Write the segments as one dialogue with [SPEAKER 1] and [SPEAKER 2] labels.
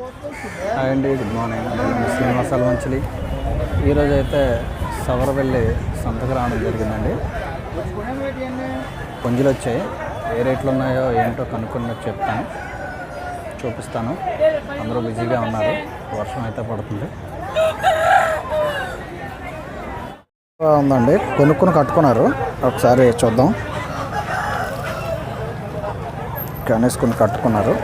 [SPEAKER 1] Hi అండి good morning నేను శ్రీనివాస మంచిలి ఈరోజు అయితే సవరవెల్లి సంతకు రావడం జరిగిందండి. పుంజులు వచ్చాయి. ఏ రేట్లు ఉన్నాయో ఏంటో కనుక్కొని చెప్తాను. చూపిస్తాను. అందరూ బిజీగా ఉన్నారు. వర్షం అయితే పడుతుంది. ఉందండి. కొనుక్కుని కట్టుకున్నారు. ఒకసారి చూద్దాం. కనేసుకొని కట్టుకున్నారు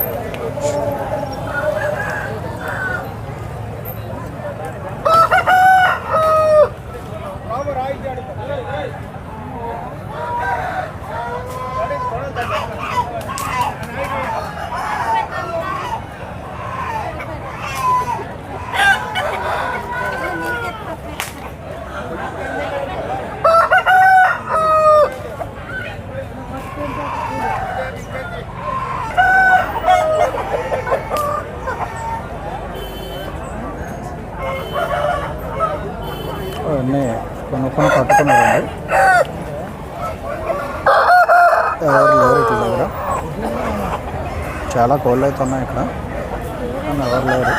[SPEAKER 1] అన్నీ కొనుక్కొని పట్టుకున్నారండి ఎవరు లేరు ఇట్ల దగ్గర. చాలా కోళ్ళు అయితే ఉన్నాయి ఇక్కడ. ఎవరు లేరు.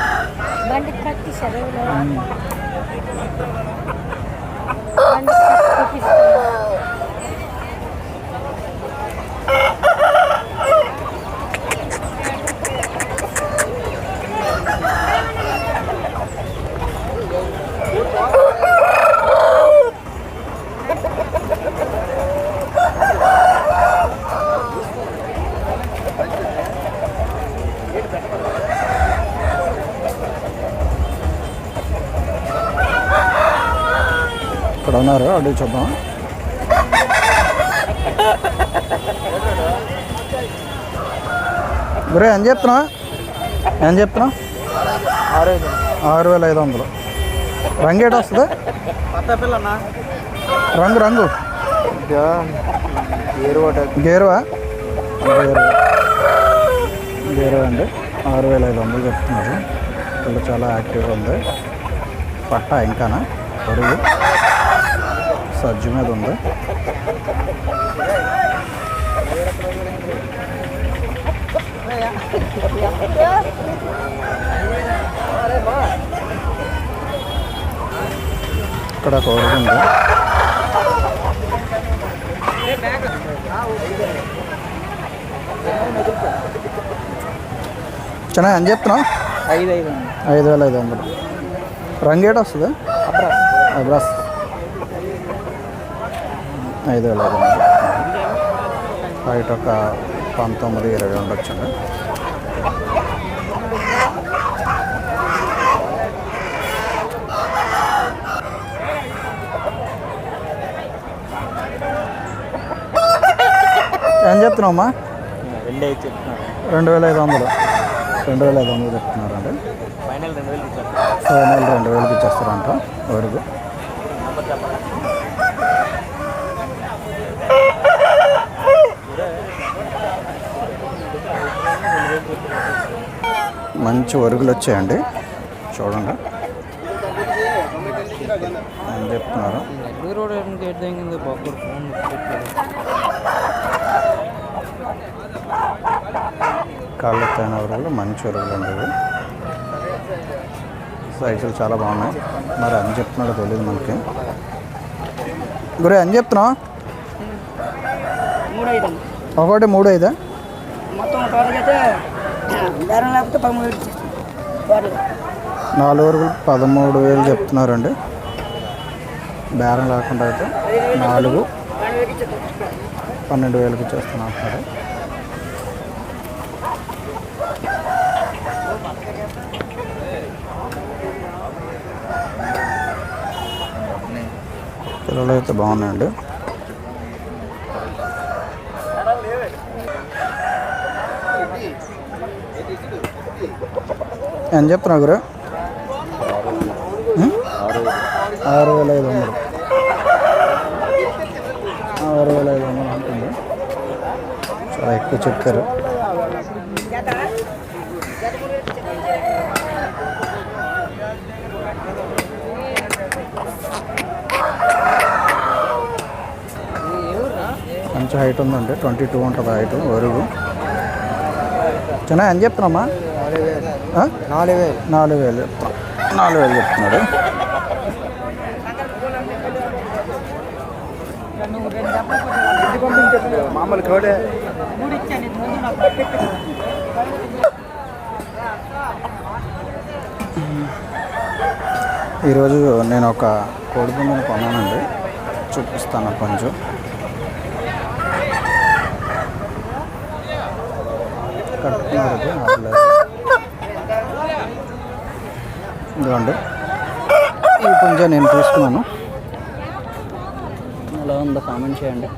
[SPEAKER 1] ఇక్కడ ఉన్నారు అడిగి చూద్దాం. గురే ఏం చెప్తున్నా? ఏం చెప్తున్నా? ఆరు వేల ఐదు వందలు. రంగు ఏట వస్తుంది? రంగు రంగు. గేరువా? గేరు. గేరు అండి ఆరు వేల ఐదు వందలు చెప్తున్నారు పిల్ల చాలా యాక్టివ్గా ఉంది పట్ట ఇంకానా పొరుగు సజ్జు మీద ఉంది ఇక్కడ కోరుగు ఉంది చిన్న ఎంత చెప్తున్నావు?
[SPEAKER 2] ఐదు ఐదు
[SPEAKER 1] ఐదు వేల ఐదు వందలు. రంగు ఏట వస్తుంది? అబ్రాస్. ఐదు వేల ఐదు వందలు. హైట్ ఒక పంతొమ్మిది ఇరవై ఉండొచ్చండి ఏం
[SPEAKER 2] ఐదు చెప్తున్నారు.
[SPEAKER 1] రెండు వేల ఐదు వందలు. రెండు వేల ఐదు వందలు చెప్తున్నారండి
[SPEAKER 2] ఫైనల్ రెండు
[SPEAKER 1] వేలకి ఇచ్చేస్తారంట వరకు మంచి వరుగులు వచ్చాయండి. చూడండి. ఏం చెప్తున్నారు? కాళ్ళెత్తైన వరుగులు మంచి వరుగులు అండి ఇవి సైజులు చాలా బాగున్నాయి. మరి అని చెప్తున్నాడో తెలియదు మనకి. గురే అని చెప్తున్నావు? ఒకటి మూడు ఐదా నాలుగు వరకు పదమూడు వేలు చెప్తున్నారండి. బేరం లేకుండా అయితే నాలుగు
[SPEAKER 3] పన్నెండు
[SPEAKER 1] వేలకి ఇచ్చేస్తున్నాం అంటున్నారు పిల్లలు అయితే బాగున్నాయండి. ఏం చెప్తున్నా గురు? ఆరు వేల ఐదు వందలు. ఆరు వేల ఐదు వందలు ఉంటుంది చాలా ఎక్కువ చెప్పారు. మంచి హైట్ ఉందండి ట్వంటీ టూ ఉంటుంది హైట్ వరుగు. చిన్న ఎంత చెప్తున్నామా
[SPEAKER 2] నాలుగు వేలు
[SPEAKER 1] నాలుగు వేలు. చెప్తాం నాలుగు వేలు చెప్తున్నాడు.
[SPEAKER 2] మామూలు కోడే
[SPEAKER 1] ఈరోజు నేను ఒక కోడి పుంజుని కొన్నానండి. చూపిస్తాను కొంచెం. కట్టుకున్నారు ఇదిగోండి. ఈ పుంజ నేను తీసుకున్నాను. ఎలా ఉందో కామెంట్ చేయండి.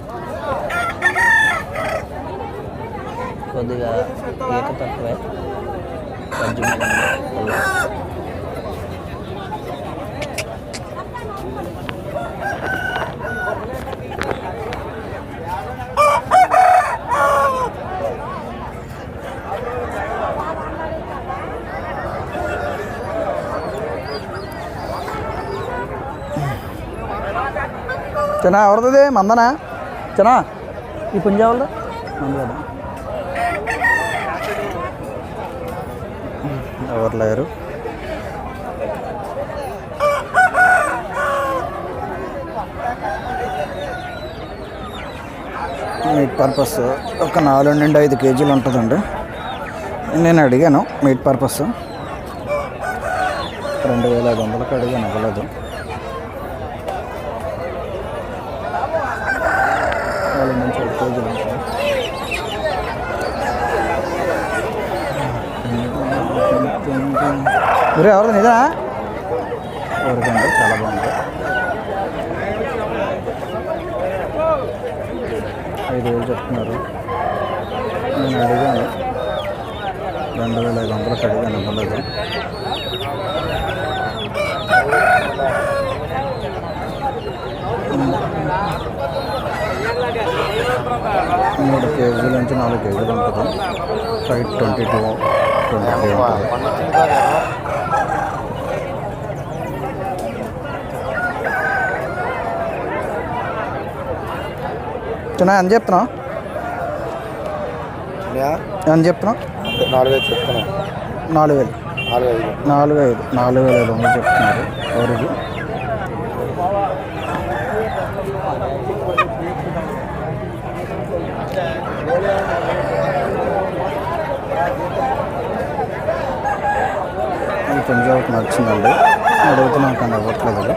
[SPEAKER 1] కొద్దిగా ఈత తక్కువే. కొంచెం పుల్ల. చిన్న ఎవరిది మందనా? చిన్న ఈ పుంజ ఎవరిది ఎవరు లేరు? మీట్ పర్పస్ ఒక నాలుగు నుండి ఐదు కేజీలు ఉంటుందండి. నేను అడిగాను మీట్ పర్పస్. రెండు వేల ఐదు వందలకు అడిగాను ఇవ్వలేదు నాలుగు నుంచి ఐదు కేజీలు ఉంటుంది మీరు ఎవరు నిజా ఎవరికంటే చాలా బాగుంది. ఐదు వేలు చెప్తున్నారు. నేను అడిగాను. రెండు వేల ఐదు వందలకు అడిగాను ఇవ్వలేదు మూడు కేజీల నుంచి నాలుగు కేజీలు ఉంటుంది. ఫైవ్ ట్వంటీ టూ ట్వంటీ చిన్న ఎంత చెప్తున్నావు? ఎంత చెప్తున్నావు?
[SPEAKER 2] నాలుగు వేలు చెప్తాను
[SPEAKER 1] నాలుగు వేలు.
[SPEAKER 2] నాలుగు ఐదు
[SPEAKER 1] నాలుగు ఐదు నాలుగు వేల ఐదు వందలు చెప్తున్నారు. ఎవరికి కొంచెం ఒకటి నచ్చిందండి. అడుగుతున్నాం కానీ అవ్వట్లేదు.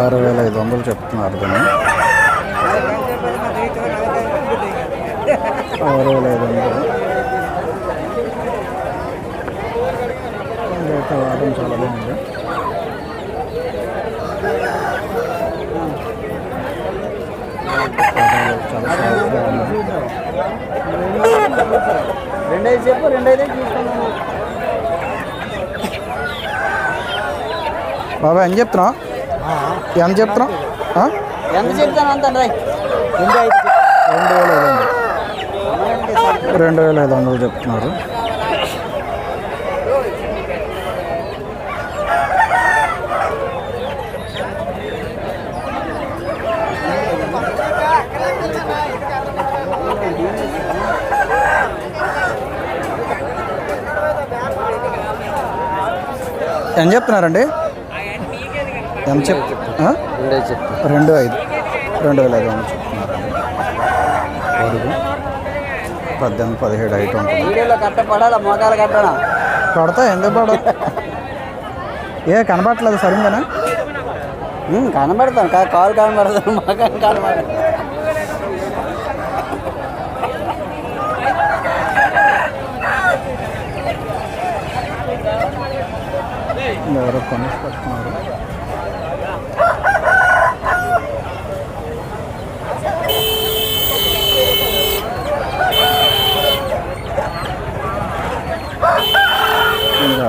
[SPEAKER 2] ఆరు
[SPEAKER 1] వేల ఐదు వందలు చెప్తున్నారు దీన్ని. ఆరు వేల ఐదు వందలు వాడడం చాలా బాగుంది. చాలా సాఫ్ట్గా ఉంది
[SPEAKER 2] రెండు ఐదు చెప్పు రెండు ఐదు తీసుకున్నాను
[SPEAKER 1] బాబా ఏం చెప్తున్నావు ఎంత చెప్తున్నావు?
[SPEAKER 2] ఎంత చెప్తాను అంత రెండు
[SPEAKER 1] వేల ఐదు వందలు. రెండు వేల ఐదు వందలు చెప్తున్నారు. ఎంత చెప్తున్నారండి? ఎంత చెప్?
[SPEAKER 2] రెండు ఐదు.
[SPEAKER 1] రెండు వేల ఐదు వందలు చెప్తున్నారు. పద్దెనిమిది పదిహేడు ఐదు ఉంటుంది. కొడతా ఎందుకు పడవు? ఏ కనబడట్లేదు సరిగ్గానా
[SPEAKER 2] కనబడతాను. కాలు కనబడతాను మోకాలు కనబడతాను
[SPEAKER 1] ఎవరో కొనేసి పెట్టుకున్నారు.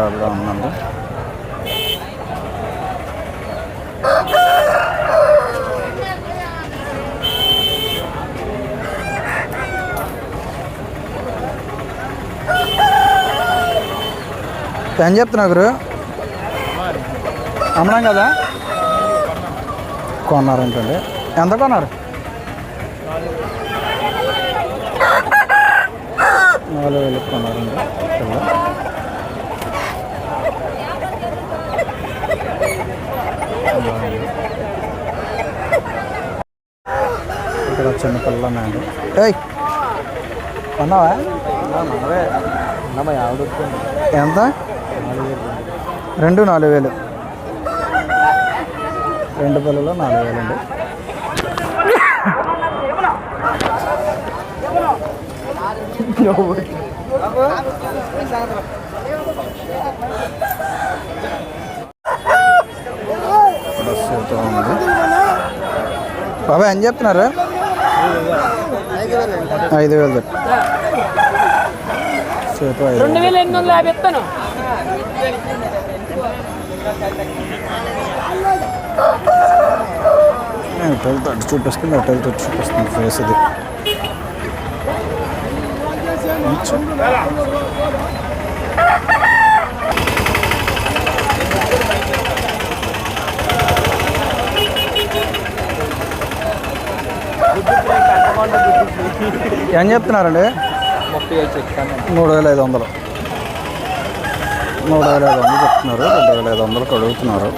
[SPEAKER 1] అలా ఉందండి ఏం చెప్తున్నా గురు? అమ్మడం కదా కొన్నారంటండి ఎంత కొన్నారు నాలుగు వేలు కొన్నారండి పిల్ల బాగుంది. ఇక్కడ చిన్న పిల్ల ఉన్నాయండి ఏయ్ కొన్నావా ఎంత రెండు నాలుగు వేలు రెండు పిల్లలు నాలుగు వేలు అండి ఇక్కడ సీత ఉంది బాబాయ్ ఏం చెప్తున్నారు? ఐదు వేలు చెప్పు. సీత ఐదు
[SPEAKER 4] రెండు వేల ఎనిమిది వందల యాభై ఇస్తాను.
[SPEAKER 1] హోటల్ తోటి చూపిస్తుంది అటు తోటి చూపిస్తుంది ఫేస్ ఇది ఏం చెప్తున్నారండి?
[SPEAKER 2] ముప్పై ఐదు చెప్తాను
[SPEAKER 1] మూడు వేల ఐదు వందలు. మూడు వేల ఐదు వందలు చెప్తున్నారు రెండు వేల ఐదు వందలకు అడుగుతున్నారు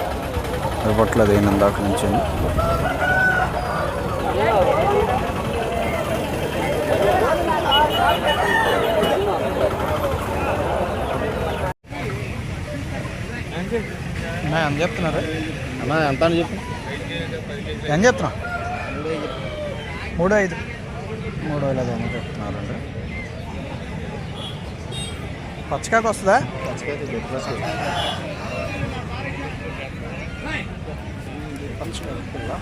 [SPEAKER 1] ఇవ్వట్లేదు ఈయన ఇందాక నుంచి. ఎంత చెప్తున్నారు
[SPEAKER 2] అన్నా ఎంత అని చెప్పు.
[SPEAKER 1] ఏం చెప్తున్నా మూడు ఐదు. మూడు వేల ఐదు వందలు చెప్తున్నారండి. పచ్చకాకు వస్తుందా? పచ్చకాకు పిల్ల